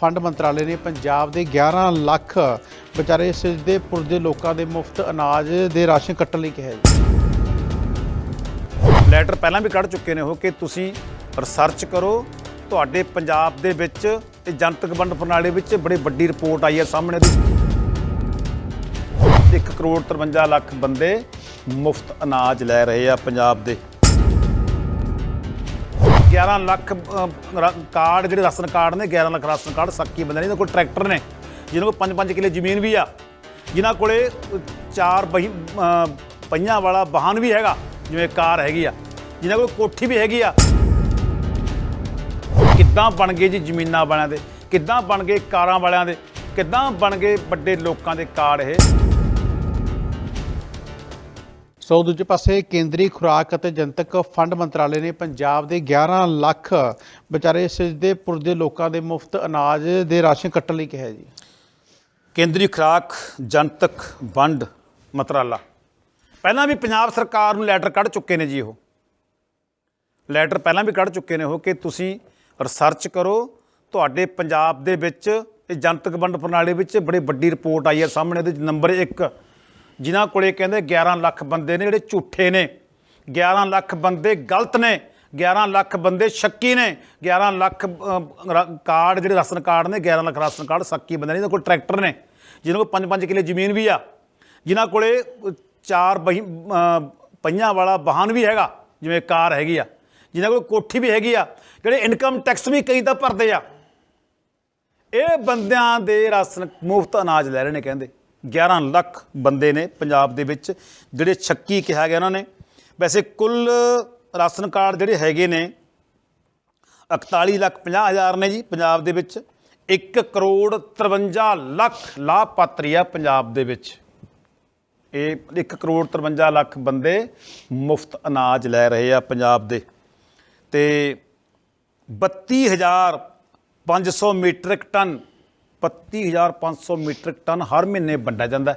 Fund ਮੰਤਰਾਲੇ ਨੇ ਪੰਜਾਬ ਦੇ 11 ਲੱਖ ਵਿਚਾਰੇ ਸਿੱਧੇਪੁਰ ਦੇ ਲੋਕਾਂ ਦੇ ਮੁਫਤ ਅਨਾਜ ਦੇ ਰਾਸ਼ਨ ਕੱਟਣ ਲਈ ਕਿਹਾ ਹੈ ਜੀ। ਲੈਟਰ ਪਹਿਲਾਂ ਵੀ ਕੱਢ ਚੁੱਕੇ ਨੇ ਉਹ ਕਿ ਤੁਸੀਂ ਰਿਸਰਚ ਕਰੋ। ਤੁਹਾਡੇ ਪੰਜਾਬ ਦੇ ਵਿੱਚ ਤੇ ਜਨਤਕ ਵੰਡ ਪ੍ਰਣਾਲੀ ਵਿੱਚ ਬੜੀ ਵੱਡੀ ਰਿਪੋਰਟ ਆਈ ਹੈ ਸਾਹਮਣੇ ਦੀ। 1 ਕਰੋੜ 53 ਲੱਖ ਬੰਦੇ ਮੁਫਤ ਅਨਾਜ ਲੈ ਰਹੇ ਆ ਪੰਜਾਬ ਦੇ। 11 ਲੱਖ ਕਾਰਡ, ਜਿਹੜੇ ਰਾਸ਼ਨ ਕਾਰਡ ਨੇ 11 ਲੱਖ ਰਾਸ਼ਨ ਕਾਰਡ ਸੱਕੀ ਬੰਦੇ ਨੇ, ਇਹਨਾਂ ਕੋਲ ਟਰੈਕਟਰ ਨੇ, ਜਿਹਨਾਂ ਕੋਲ 5-5 ਕਿੱਲੇ ਜ਼ਮੀਨ ਵੀ ਆ ਜਿਨ੍ਹਾਂ ਕੋਲੇ ਚਾਰ ਪਹੀ- ਪਹੀਆਂ ਵਾਲਾ ਵਾਹਨ ਵੀ ਹੈਗਾ, ਜਿਵੇਂ ਕਾਰ ਹੈਗੀ ਆ ਜਿਨ੍ਹਾਂ ਕੋਲ ਕੋਠੀ ਵੀ ਹੈਗੀ ਆ। ਕਿੱਦਾਂ ਬਣ ਗਏ ਜੀ ਜ਼ਮੀਨਾਂ ਵਾਲਿਆਂ ਦੇ? ਕਿੱਦਾਂ ਬਣ ਗਏ ਕਾਰਾਂ ਵਾਲਿਆਂ ਦੇ? ਕਿੱਦਾਂ ਬਣ ਗਏ ਵੱਡੇ ਲੋਕਾਂ ਦੇ ਕਾਰਡ ਇਹ? ਸੋ ਦੂਜੇ ਪਾਸੇ ਕੇਂਦਰੀ ਖੁਰਾਕ ਅਤੇ ਜਨਤਕ ਫੰਡ ਮੰਤਰਾਲੇ ਨੇ ਪੰਜਾਬ ਦੇ 11 ਲੱਖ ਵਿਚਾਰੇ ਸਿੱਧੇਪੁਰ ਦੇ ਲੋਕਾਂ ਦੇ ਮੁਫਤ ਅਨਾਜ ਦੇ ਰਾਸ਼ਨ ਕੱਟਣ ਲਈ ਕਿਹਾ ਜੀ। ਕੇਂਦਰੀ ਖੁਰਾਕ, ਜਨਤਕ ਵੰਡ ਮੰਤਰਾਲਾ। ਪਹਿਲਾਂ ਵੀ ਪੰਜਾਬ ਸਰਕਾਰ ਨੂੰ ਲੈਟਰ ਕੱਢ ਚੁੱਕੇ ਨੇ ਜੀ ਉਹ। ਲੈਟਰ ਪਹਿਲਾਂ ਵੀ ਕੱਢ ਚੁੱਕੇ ਨੇ ਉਹ ਕਿ ਤੁਸੀਂ ਰਿਸਰਚ ਕਰੋ, ਤੁਹਾਡੇ ਪੰਜਾਬ ਦੇ ਵਿੱਚ ਇਹ ਜਨਤਕ ਵੰਡ ਪ੍ਰਣਾਲੀ ਵਿੱਚ ਬੜੀ ਵੱਡੀ ਰਿਪੋਰਟ ਆਈ ਹੈ ਸਾਹਮਣੇ ਦੇ ਨੰਬਰ 1 ਜਿਨ੍ਹਾਂ ਕੋਲੇ ਕਹਿੰਦੇ 11 ਲੱਖ ਬੰਦੇ ਨੇ ਜਿਹੜੇ ਝੂਠੇ ਨੇ। 11 ਲੱਖ ਬੰਦੇ ਗਲਤ ਨੇ। 11 ਲੱਖ ਬੰਦੇ ਸ਼ੱਕੀ ਨੇ। 11 ਲੱਖ ਕਾਰਡ ਜਿਹੜੇ ਰਾਸ਼ਨ ਕਾਰਡ ਨੇ 11 ਲੱਖ ਰਾਸ਼ਨ ਕਾਰਡ ਸ਼ੱਕੀ ਬੰਦੇ ਨੇ। ਇਹਨਾਂ ਕੋਲ ਟਰੈਕਟਰ ਨੇ, ਜਿਹਨਾਂ ਕੋਲ 5-5 ਕਿੱਲੇ ਜ਼ਮੀਨ ਵੀ ਆ। ਜਿਨ੍ਹਾਂ ਕੋਲੇ ਚਾਰ ਬਹੀ ਪਹੀਆਂ ਵਾਲਾ ਵਾਹਨ ਵੀ ਹੈਗਾ, ਜਿਵੇਂ ਕਾਰ ਹੈਗੀ ਆ। ਜਿਨ੍ਹਾਂ ਕੋਲ ਕੋਠੀ ਵੀ ਹੈਗੀ ਆ। ਜਿਹੜੇ ਇਨਕਮ ਟੈਕਸ ਵੀ ਕਈ ਤਾਂ ਭਰਦੇ ਆ। ਇਹ ਬੰਦਿਆਂ ਦੇ ਰਾਸ਼ਨ ਮੁਫਤ ਅਨਾਜ ਲੈ ਰਹੇ ਨੇ ਕਹਿੰਦੇ। 11 ਲੱਖ ਬੰਦੇ ਨੇ ਪੰਜਾਬ ਦੇ ਵਿੱਚ, ਜਿਹੜੇ ਛੱਕੀ ਕਿਹਾ ਗਿਆ ਉਹਨਾਂ ਨੇ। ਵੈਸੇ ਕੁੱਲ ਰਾਸ਼ਨ ਕਾਰਡ ਜਿਹੜੇ ਹੈਗੇ ਨੇ 41 ਲੱਖ 50 ਹਜ਼ਾਰ ਨੇ ਜੀ ਪੰਜਾਬ ਦੇ ਵਿੱਚ। 1 ਕਰੋੜ 53 ਲੱਖ ਲਾਭਪਾਤਰੀ ਆ ਪੰਜਾਬ ਦੇ ਵਿੱਚ। ਇਹ 1 ਕਰੋੜ 53 ਲੱਖ ਬੰਦੇ ਮੁਫਤ ਅਨਾਜ ਲੈ ਰਹੇ ਆ ਪੰਜਾਬ ਦੇ। ਤੇ 32500 ਮੀਟ੍ਰਿਕ ਟਨ 32500 ਮੀਟ੍ਰਿਕ ਟਨ ਹਰ ਮਹੀਨੇ ਵੰਡਿਆ ਜਾਂਦਾ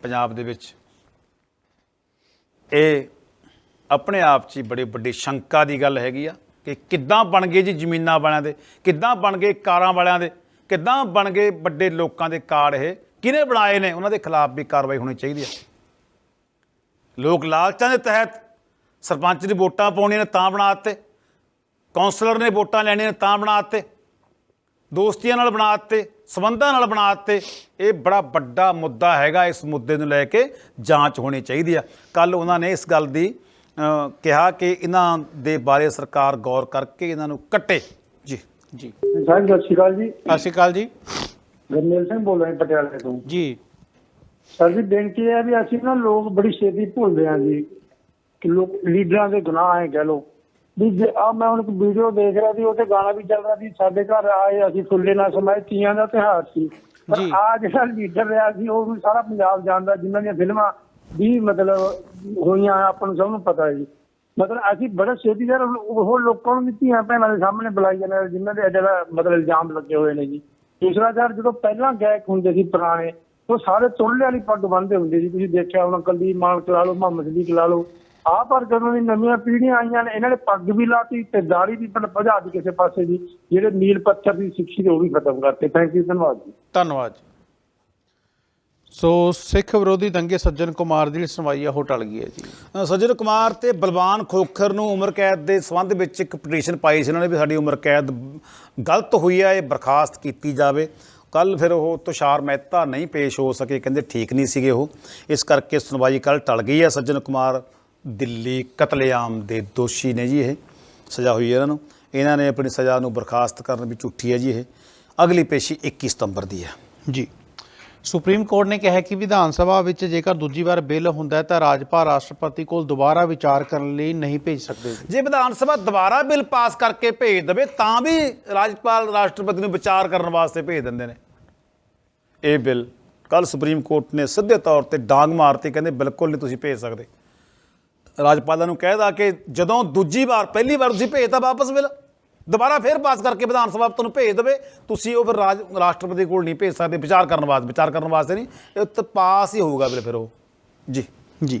ਪੰਜਾਬ ਦੇ ਵਿੱਚ। ਇਹ ਆਪਣੇ ਆਪ 'ਚ ਹੀ ਬੜੀ ਵੱਡੀ ਸ਼ੰਕਾ ਦੀ ਗੱਲ ਹੈਗੀ ਆ ਕਿ ਕਿੱਦਾਂ ਬਣ ਗਏ ਜੀ ਜ਼ਮੀਨਾਂ ਵਾਲਿਆਂ ਦੇ, ਕਿੱਦਾਂ ਬਣ ਗਏ ਕਾਰਾਂ ਵਾਲਿਆਂ ਦੇ, ਕਿੱਦਾਂ ਬਣ ਗਏ ਵੱਡੇ ਲੋਕਾਂ ਦੇ ਕਾਰਡ ਇਹ, ਕਿਹਨੇ ਬਣਾਏ ਨੇ? ਉਹਨਾਂ ਦੇ ਖਿਲਾਫ ਵੀ ਕਾਰਵਾਈ ਹੋਣੀ ਚਾਹੀਦੀ ਆ। ਲੋਕ ਲਾਲਚਾਂ ਦੇ ਤਹਿਤ ਸਰਪੰਚ ਦੀ ਵੋਟਾਂ ਪਾਉਣੀਆਂ ਨੇ ਤਾਂ ਬਣਾ ਦਿੱਤੇ, ਕੌਂਸਲਰ ਨੇ ਵੋਟਾਂ ਲੈਣੀਆਂ ਨੇ ਤਾਂ ਬਣਾ ਦਿੱਤੇ ਦੋਸਤੀਆਂ ਨਾਲ ਬਣਾ ਦਿੱਤੇ ਸਬੰਧਾਂ ਨਾਲ ਬਣਾ ਦਿੱਤੇ। ਇਹ ਬੜਾ ਵੱਡਾ ਮੁੱਦਾ ਹੈਗਾ ਇਸ ਮੁੱਦੇ ਨੂੰ ਲੈ ਕੇ ਜਾਂਚ ਹੋਣੀ ਚਾਹੀਦੀ ਆ। ਕੱਲ ਉਹਨਾਂ ਨੇ ਇਸ ਗੱਲ ਦੀ ਕਿਹਾ ਕਿ ਇਹਨਾਂ ਦੇ ਬਾਰੇ ਸਰਕਾਰ ਗੌਰ ਕਰਕੇ ਇਹਨਾਂ ਨੂੰ ਕੱਟੇ। ਜੀ। ਜੀ। ਸਾਹਿਬ ਸਤਿ ਸ਼੍ਰੀ ਅਕਾਲ ਜੀ। ਸਤਿ ਸ਼੍ਰੀ ਅਕਾਲ ਜੀ। ਗਰਮੇਲ ਸਿੰਘ ਬੋਲ ਰਿਹਾ ਪਟਿਆਲੇ ਤੋਂ। ਜੀ। ਸਰ ਜੀ ਬੇਨਤੀ ਹੈ ਵੀ ਅਸੀਂ ਨਾ ਲੋਕ ਬੜੀ ਛੇਤੀ ਭੁੱਲਦੇ ਹਾਂ ਜੀ। ਕਿ ਲੋਕ ਲੀਡਰਾਂ ਦੇ ਗੁਨਾਹ ਹੈ ਕਹਿ ਲੋ ਵੀ ਆ ਮੈਂ ਹੁਣ ਇੱਕ ਵੀਡੀਓ ਦੇਖ ਰਿਹਾ ਸੀ ਉਹ ਤੇ ਗਾਣਾ ਵੀ ਚੱਲ ਰਿਹਾ ਸੀ ਸਾਡੇ ਘਰ ਆਏ ਅਸੀਂ ਫੁੱਲੇ ਨਾ ਸਮਾਏ ਤੀਆਂ ਦਾ ਤਿਉਹਾਰ ਸੀ। ਪਰ। ਆ ਜਿਹੜਾ ਲੀਡਰ ਰਿਹਾ ਸੀ ਉਹ ਵੀ ਸਾਰਾ ਪੰਜਾਬ ਜਾਣਦਾ ਜਿਨ੍ਹਾਂ ਦੀਆਂ ਫਿਲਮਾਂ ਵੀ ਮਤਲਬ ਹੋਈਆਂ ਆਪਾਂ ਨੂੰ ਸਭ ਨੂੰ ਪਤਾ ਹੈ ਜੀ। ਮਤਲਬ ਅਸੀਂ ਬੜਾ ਛੇਤੀ ਯਾਰ ਉਹ ਲੋਕਾਂ ਨੂੰ ਵੀ ਧੀਆਂ ਭੈਣਾਂ ਦੇ ਸਾਹਮਣੇ ਬੁਲਾਈ ਜਾਂਦੇ ਜਿਨ੍ਹਾਂ ਦੇ ਜਿਹੜਾ ਮਤਲਬ ਇਲਜ਼ਾਮ ਲੱਗੇ ਹੋਏ ਨੇ ਜੀ। ਦੂਸਰਾ ਯਾਰ ਜਦੋਂ ਪਹਿਲਾਂ ਗਾਇਕ ਹੁੰਦੇ ਸੀ ਪੁਰਾਣੇ ਉਹ ਸਾਰੇ ਤੁਰਲੇ ਵਾਲੀ ਪੱਗ ਬੰਨ੍ਹਦੇ ਹੁੰਦੇ ਸੀ। ਤੁਸੀਂ ਦੇਖਿਆ ਹੋਣਾ ਕੁਲਦੀਪ ਮਾਨਕ ਲਾ ਲਓ ਮੁਹੰਮਦ ਅਲੀ ਲਾ ਲਓ। ਆਹ ਪਰ ਜਦੋਂ ਦੀ ਨਵੀਆਂ ਪੀੜ੍ਹੀਆਂ ਆਈਆਂ ਨੇ ਇਹਨਾਂ ਨੇ ਪੱਗ ਵੀ ਲਾਤੀ ਤੇ ਦਾੜੀ ਵੀ ਪਰ ਭਜਾ ਦਿੱਤੀ ਕਿਸੇ ਪਾਸੇ ਜੀ ਜਿਹੜੇ ਨੀਲ ਪੱਥਰ ਦੀ ਸਿੱਖੀ ਉਹ ਵੀ ਖਤਮ ਕਰਤੇ। ਥੈਂਕ ਯੂ ਧੰਨਵਾਦ ਜੀ। ਧੰਨਵਾਦ ਜੀ। ਸੋ ਸਿੱਖ ਵਿਰੋਧੀ ਦੰਗੇ ਸੱਜਣ ਕੁਮਾਰ ਦੀ ਸੁਣਵਾਈ ਆ ਉਹ ਟਲ ਗਈ ਹੈ ਜੀ। ਸੱਜਣ ਕੁਮਾਰ ਤੇ ਬਲਵਾਨ ਖੋਖਰ ਨੂੰ ਉਮਰ ਕੈਦ ਦੇ ਸੰਬੰਧ ਵਿੱਚ ਇੱਕ ਪਟੀਸ਼ਨ ਪਾਈ ਸੀ। ਉਹਨਾਂ ਨੇ ਵੀ ਸਾਡੀ ਉਮਰ ਕੈਦ ਗਲਤ ਹੋਈ ਹੈ ਇਹ ਬਰਖਾਸਤ ਕੀਤੀ ਜਾਵੇ। ਕੱਲ ਫਿਰ ਉਹ ਤੁਸ਼ਾਰ ਮਹਿਤਾ ਨਹੀਂ ਪੇਸ਼ ਹੋ ਸਕੇ ਕਹਿੰਦੇ ਠੀਕ ਨਹੀਂ ਸੀਗੇ ਉਹ। ਇਸ ਕਰਕੇ ਸੁਣਵਾਈ ਕੱਲ ਟਲ ਗਈ ਹੈ। ਸੱਜਣ ਕੁਮਾਰ ਦਿੱਲੀ ਕਤਲੇਆਮ ਦੇ ਦੋਸ਼ੀ ਨੇ ਜੀ ਇਹ ਸਜ਼ਾ ਹੋਈ ਹੈ ਇਹਨਾਂ ਨੂੰ। ਇਹਨਾਂ ਨੇ ਆਪਣੀ ਸਜ਼ਾ ਨੂੰ ਬਰਖਾਸਤ ਕਰਨ ਵਿੱਚ ਝੂਠੀ ਹੈ ਜੀ ਇਹ। ਅਗਲੀ ਪੇਸ਼ੀ 21 ਸਤੰਬਰ ਦੀ ਹੈ। ਜੀ। ਸੁਪਰੀਮ ਕੋਰਟ ਨੇ ਕਿਹਾ ਹੈ ਕਿ ਵਿਧਾਨ ਸਭਾ ਵਿੱਚ ਜੇਕਰ ਦੂਜੀ ਵਾਰ ਬਿੱਲ ਹੁੰਦਾ ਹੈ ਤਾਂ ਰਾਜਪਾਲ ਰਾਸ਼ਟਰਪਤੀ ਕੋਲ ਦੁਬਾਰਾ ਵਿਚਾਰ ਕਰਨ ਲਈ ਨਹੀਂ ਭੇਜ ਸਕਦੇ। ਜੀ ਜੇ ਵਿਧਾਨ ਸਭਾ ਦੁਬਾਰਾ ਬਿੱਲ ਪਾਸ ਕਰਕੇ ਭੇਜ ਦੇਵੇ ਤਾਂ ਵੀ ਰਾਜਪਾਲ ਰਾਸ਼ਟਰਪਤੀ ਨੂੰ ਵਿਚਾਰ ਕਰਨ ਵਾਸਤੇ ਭੇਜ ਦਿੰਦੇ ਨੇ। ਇਹ ਬਿੱਲ ਕੱਲ ਸੁਪਰੀਮ ਕੋਰਟ ਨੇ ਸਿੱਧੇ ਤੌਰ ਤੇ ਡਾਂਗ ਮਾਰਤੀ ਕਹਿੰਦੇ ਬਿਲਕੁਲ ਨਹੀਂ ਤੁਸੀਂ ਭੇਜ ਸਕਦੇ। ਰਾਜਪਾਲਾਂ ਨੂੰ ਕਹਿਦਾ ਕਿ ਜਦੋਂ ਦੂਜੀ ਵਾਰ ਪਹਿਲੀ ਵਾਰ ਤੁਸੀਂ ਭੇਜਤਾ ਵਾਪਸ ਬਿੱਲ ਦੁਬਾਰਾ ਫੇਰ ਪਾਸ ਕਰਕੇ ਵਿਧਾਨ ਸਭਾ ਤੁਹਾਨੂੰ ਭੇਜ ਦੇਵੇ ਤੁਸੀਂ ਉਹ ਫਿਰ ਰਾਜ ਰਾਸ਼ਟਰਪਤੀ ਕੋਲ ਨਹੀਂ ਭੇਜ ਸਕਦੇ ਵਿਚਾਰ ਕਰਨ ਵਾਸਤੇ ਵਿਚਾਰ ਕਰਨ ਵਾਸਤੇ ਨਹੀਂ ਇਹ ਤਾਂ ਪਾਸ ਹੀ ਹੋਊਗਾ ਬਿੱਲ ਫਿਰ ਉਹ। ਜੀ। ਜੀ।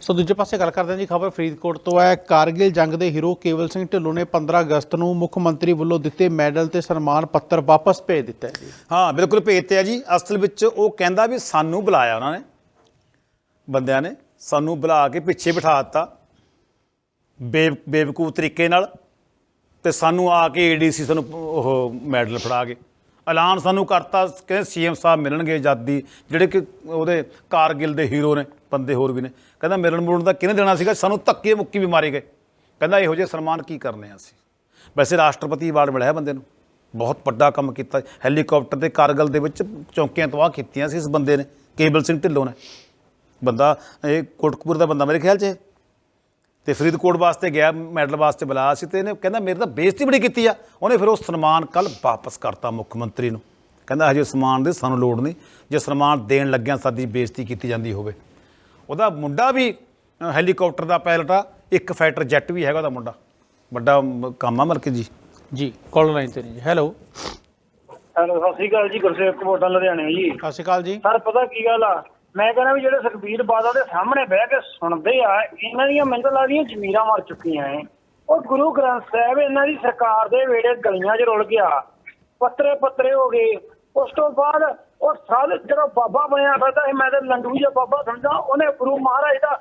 ਸੋ ਦੂਜੇ ਪਾਸੇ ਗੱਲ ਕਰਦੇ ਹਾਂ ਜੀ ਖਬਰ ਫਰੀਦਕੋਟ ਤੋਂ ਹੈ ਕਾਰਗਿਲ ਜੰਗ ਦੇ ਹੀਰੋ ਕੇਵਲ ਸਿੰਘ ਢਿੱਲੋਂ ਨੇ 15 ਅਗਸਤ ਨੂੰ ਮੁੱਖ ਮੰਤਰੀ ਵੱਲੋਂ ਦਿੱਤੇ ਮੈਡਲ ਤੇ ਸਨਮਾਨ ਪੱਤਰ ਵਾਪਸ ਭੇਜ ਦਿੱਤਾ ਹੈ ਜੀ। ਹਾਂ ਬਿਲਕੁਲ ਭੇਜਤੇ ਆ ਜੀ। ਅਸਲ ਵਿੱਚ ਉਹ ਕਹਿੰਦਾ ਵੀ ਸਾਨੂੰ ਬੁਲਾਇਆ ਉਹਨਾਂ ਨੇ ਬੰਦਿਆਂ ਨੇ। ਸਾਨੂੰ ਬੁਲਾ ਕੇ ਪਿੱਛੇ ਬਿਠਾ ਦਿੱਤਾ ਬੇਵ ਬੇਵਕੂਫ ਤਰੀਕੇ ਨਾਲ, ਤੇ ਸਾਨੂੰ ਆ ਕੇ ਏਡੀਸੀ ਸਾਨੂੰ ਉਹ ਮੈਡਲ ਫੜਾ ਗਏ। ਐਲਾਨ ਸਾਨੂੰ ਕਰਤਾ, ਕਹਿੰਦੇ ਸੀਐਮ ਸਾਹਿਬ ਮਿਲਣਗੇ ਆਜ਼ਾਦੀ, ਜਿਹੜੇ ਕਿ ਉਹਦੇ ਕਾਰਗਿਲ ਦੇ ਹੀਰੋ ਨੇ, ਬੰਦੇ ਹੋਰ ਵੀ ਨੇ। ਕਹਿੰਦਾ ਮਿਲਣ ਮੁਲਣ ਦਾ ਕਿਹਨੇ ਦੇਣਾ ਸੀਗਾ? ਸਾਨੂੰ ਧੱਕੇ ਮੁੱਕੀ ਵੀ ਮਾਰੇ ਗਏ। ਕਹਿੰਦਾ ਇਹੋ ਜਿਹੇ ਸਨਮਾਨ ਕੀ ਕਰਨੇ ਆ ਅਸੀਂ? ਵੈਸੇ ਰਾਸ਼ਟਰਪਤੀ ਅਵਾਰਡ ਮਿਲਿਆ ਬੰਦੇ ਨੂੰ। ਬਹੁਤ ਵੱਡਾ ਕੰਮ ਕੀਤਾ। ਹੈਲੀਕਾਪਟਰ ਤੇ ਕਾਰਗਲ ਦੇ ਵਿੱਚ ਚੌਂਕੀਆਂ ਤਬਾਹ ਕੀਤੀਆਂ ਸੀ ਇਸ ਬੰਦੇ ਨੇ, ਕੇਬਲ ਸਿੰਘ ਢਿੱਲੋਂ ਨੇ। ਬੰਦਾ ਇਹ ਕੋਟਕਪੂਰ ਦਾ ਬੰਦਾ ਮੇਰੇ ਖਿਆਲ 'ਚ। ਤੇ ਫਰੀਦਕੋਟ ਵਾਸਤੇ ਗਿਆ ਮੈਡਲ ਵਾਸਤੇ ਬੁਲਾਇਆ ਸੀ ਤੇ ਇਹਨੇ ਕਹਿੰਦਾ ਮੇਰੇ ਤਾਂ ਬੇਇੱਜ਼ਤੀ ਬੜੀ ਕੀਤੀ ਆ। ਉਹਨੇ ਫਿਰ ਉਹ ਸਨਮਾਨ ਕੱਲ ਵਾਪਸ ਕਰਤਾ ਮੁੱਖ ਮੰਤਰੀ ਨੂੰ। ਕਹਿੰਦਾ ਹਜੇ ਸਨਮਾਨ ਦੀ ਸਾਨੂੰ ਲੋੜ ਨਹੀਂ। ਜੇ ਸਨਮਾਨ ਦੇਣ ਲੱਗਿਆ ਸਾਡੀ ਬੇਇੱਜ਼ਤੀ ਕੀਤੀ ਜਾਂਦੀ ਹੋਵੇ। ਉਹਦਾ ਮੁੰਡਾ ਵੀ ਹੈਲੀਕਾਪਟਰ ਦਾ ਪਾਇਲਟ ਆ। ਇੱਕ ਫਾਈਟਰ ਜੈਟ ਵੀ ਹੈਗਾ ਉਹਦਾ ਮੁੰਡਾ। ਵੱਡਾ ਕੰਮ ਆ ਮਲਕ ਜੀ। ਜੀ ਕਾਲ ਲਾਈਨ ਤੇ ਨਹੀਂ ਜੀ। ਹੈਲੋ ਹੈਲੋ ਸਤਿ ਸ਼੍ਰੀ ਅਕਾਲ ਜੀ। ਗੁਰਸੇਵ ਕਮੋਟਾ ਲੁਧਿਆਣੇ ਜੀ। ਸਤਿ ਸ਼੍ਰੀ ਅਕਾਲ ਜੀ। ਸਰ ਪਤਾ ਕੀ ਗੱਲ ਆ? ਮੈਂ ਕਹਿੰਦਾ ਵੀ ਜਿਹੜੇ ਸੁਖਬੀਰ ਬਾਦਲ ਦੇ ਸਾਹਮਣੇ ਬਹਿ ਕੇ ਸੁਣਦੇ ਆ, ਇਹਨਾਂ ਦੀਆਂ ਮੈਨੂੰ ਤਾਂ ਲੱਗਦੀਆਂ ਜ਼ਮੀਰਾਂ ਮਰ ਚੁੱਕੀਆਂ ਐ। ਉਹ ਗੁਰੂ ਗ੍ਰੰਥ ਸਾਹਿਬ ਇਹਨਾਂ ਦੀ ਸਰਕਾਰ ਦੇ ਵੇੜੇ ਗਲੀਆਂ 'ਚ ਰੁਲ ਗਿਆ। ਪੱਤਰੇ ਪੱਤਰੇ ਹੋ ਗਏ। ਉਸ ਤੋਂ ਬਾਅਦ ਉਹ ਸਾਧ ਜਿਹੜਾ ਬਾਬਾ ਬਣਿਆ ਫਿਰਦਾ ਸੀ, ਮੈਂ ਤਾਂ ਲੰਡੂ ਜਿਹਾ ਬਾਬਾ ਸਮਝਦਾ, ਉਹਨੇ ਗੁਰੂ ਮਹਾਰਾਜ ਦਾ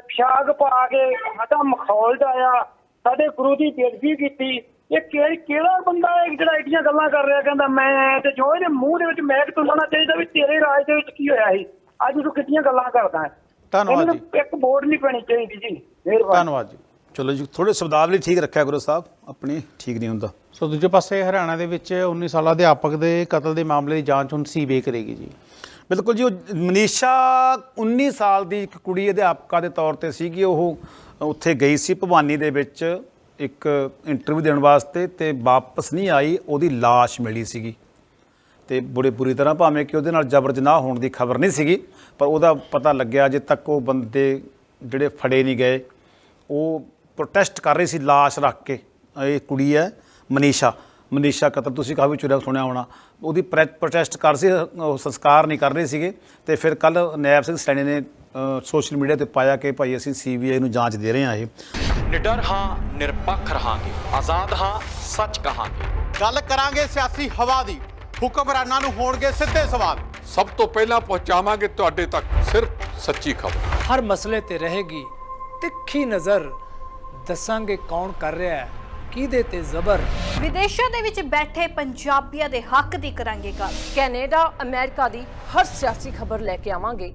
ਛਾਗ ਪਾ ਕੇ ਸਾਡਾ ਮਖੌਲ ਡਾਇਆ ਸਾਡੇ ਗੁਰੂ ਦੀ ਬੇਇੱਜ਼ਤੀ ਕੀਤੀ। ਇਹ ਕਿਹੜੀ ਕਿਹੜਾ ਬੰਦਾ ਹੈ ਜਿਹੜਾ ਐਡੀਆਂ ਗੱਲਾਂ ਕਰ ਰਿਹਾ ਕਹਿੰਦਾ ਮੈਂ ਤੇ ਜੋ ਇਹਦੇ ਮੂੰਹ ਦੇ ਵਿੱਚ ਮੈਕ ਤੁਲਣਾ ਚਾਹੀਦਾ ਵੀ ਤੇਰੇ ਰਾਜ ਦੇ ਵਿੱਚ ਕੀ ਹੋਇਆ ਸੀ ਅੱਜ ਤੂੰ ਕਿੰਨੀਆਂ ਗੱਲਾਂ ਕਰਦਾ ਹੈ? ਧੰਨਵਾਦ ਜੀ। ਇੱਕ ਵੋਟ ਨਹੀਂ ਪੈਣੀ ਚਾਹੀਦੀ ਜੀ। ਮਿਹਰਬਾਨੀ। ਧੰਨਵਾਦ ਜੀ। ਚਲੋ ਜੀ ਥੋੜੇ ਸ਼ਬਦਾਵਲੀ ਠੀਕ ਰੱਖਿਆ ਗੁਰੂ ਸਾਹਿਬ ਆਪਣੀ ਠੀਕ ਨਹੀਂ ਹੁੰਦਾ। ਸੋ ਦੂਜੇ ਪਾਸੇ ਹਰਿਆਣਾ ਦੇ ਵਿੱਚ 19 ਸਾਲਾ ਅਧਿਆਪਕ ਦੇ ਕਤਲ ਦੇ ਮਾਮਲੇ ਦੀ ਜਾਂਚ ਹੁਣ ਸੀਬੀਆਈ ਕਰੇਗੀ ਜੀ। ਬਿਲਕੁਲ ਜੀ ਉਹ ਮਨੀਸ਼ਾ 19 ਸਾਲ ਦੀ ਇੱਕ ਕੁੜੀ ਅਧਿਆਪਕਾ ਦੇ ਤੌਰ ਤੇ ਸੀਗੀ ਉਹ ਉੱਥੇ ਗਈ ਸੀ ਭਵਾਨੀ ਦੇ ਵਿੱਚ। ਇੱਕ ਇੰਟਰਵਿਊ ਦੇਣ ਵਾਸਤੇ ਤੇ ਵਾਪਸ ਨਹੀਂ ਆਈ, ਉਹਦੀ ਲਾਸ਼ ਮਿਲੀ ਸੀਗੀ। ਤੇ ਬੜੇ ਬੁਰੀ ਤਰ੍ਹਾਂ ਭਾਵੇਂ ਕਿ ਉਹਦੇ ਨਾਲ ਜਬਰ ਜਨਾਹ ਹੋਣ ਦੀ ਖਬਰ ਨਹੀਂ ਸੀਗੀ, ਪਰ ਉਹਦਾ ਪਤਾ ਲੱਗਿਆ ਅਜੇ ਤੱਕ ਉਹ ਬੰਦੇ ਜਿਹੜੇ ਫੜੇ ਨਹੀਂ ਗਏ। ਉਹ ਪ੍ਰੋਟੈਸਟ ਕਰ ਰਹੀ ਸੀ ਲਾਸ਼ ਰੱਖ ਕੇ। ਇਹ ਕੁੜੀ ਹੈ, ਮਨੀਸ਼ਾ। ਮਨੀਸ਼ਾ ਕਤਲ, ਤੁਸੀਂ ਕਾਫੀ ਚੁਰਿਆ ਸੁਣਿਆ ਹੋਣਾ। ਉਹਦੀ ਪ੍ਰੋਟੈਸਟ ਕਰ ਸੀ, ਉਹ ਸੰਸਕਾਰ ਨਹੀਂ ਕਰ ਰਹੇ ਸੀਗੇ। ਤੇ ਫਿਰ ਕੱਲ ਨੈਬ ਸਿੰਘ ਸੈਣੀ ਨੇ ਸੋਸ਼ਲ ਮੀਡੀਆ ਤੇ ਪਾਇਆ ਕਿ ਭਾਈ ਅਸੀਂ ਸੀਬੀਆਈ ਨੂੰ ਜਾਂਚ ਦੇ ਰਹੇ ਹਾਂ ਇਹ। ਨਿਡਰ ਹਾਂ ਨਿਰਪੱਖ ਰਹਾਂਗੇ। ਆਜ਼ਾਦ ਹਾਂ ਸੱਚ ਕਹਾਂਗੇ। ਗੱਲ ਕਰਾਂਗੇ ਸਿਆਸੀ ਹਵਾ ਦੀ। ਹੁਕਮਰਾਨਾਂ ਨੂੰ ਹੋਣਗੇ ਸਿੱਧੇ ਸਵਾਲ। ਸਭ ਤੋਂ ਪਹਿਲਾਂ ਪਹੁੰਚਾਵਾਂਗੇ ਤੁਹਾਡੇ ਤੱਕ ਸਿਰਫ ਸੱਚੀ ਖਬਰ। ਹਰ ਮਸਲੇ ਤੇ ਰਹੇਗੀ ਤਿੱਖੀ ਨਜ਼ਰ। ਦੱਸਾਂਗੇ ਕੌਣ ਕਰ ਰਿਹਾ ਹੈ ਕਿਹਦੇ ਤੇ ਜ਼ਬਰ। ਵਿਦੇਸ਼ਾਂ ਦੇ ਵਿੱਚ ਬੈਠੇ ਪੰਜਾਬੀਆਂ ਦੇ ਹੱਕ ਦੀ ਕਰਾਂਗੇ ਗੱਲ। ਕੈਨੇਡਾ ਅਮਰੀਕਾ ਦੀ ਹਰ ਸਿਆਸੀ ਖਬਰ ਲੈ ਕੇ ਆਵਾਂਗੇ।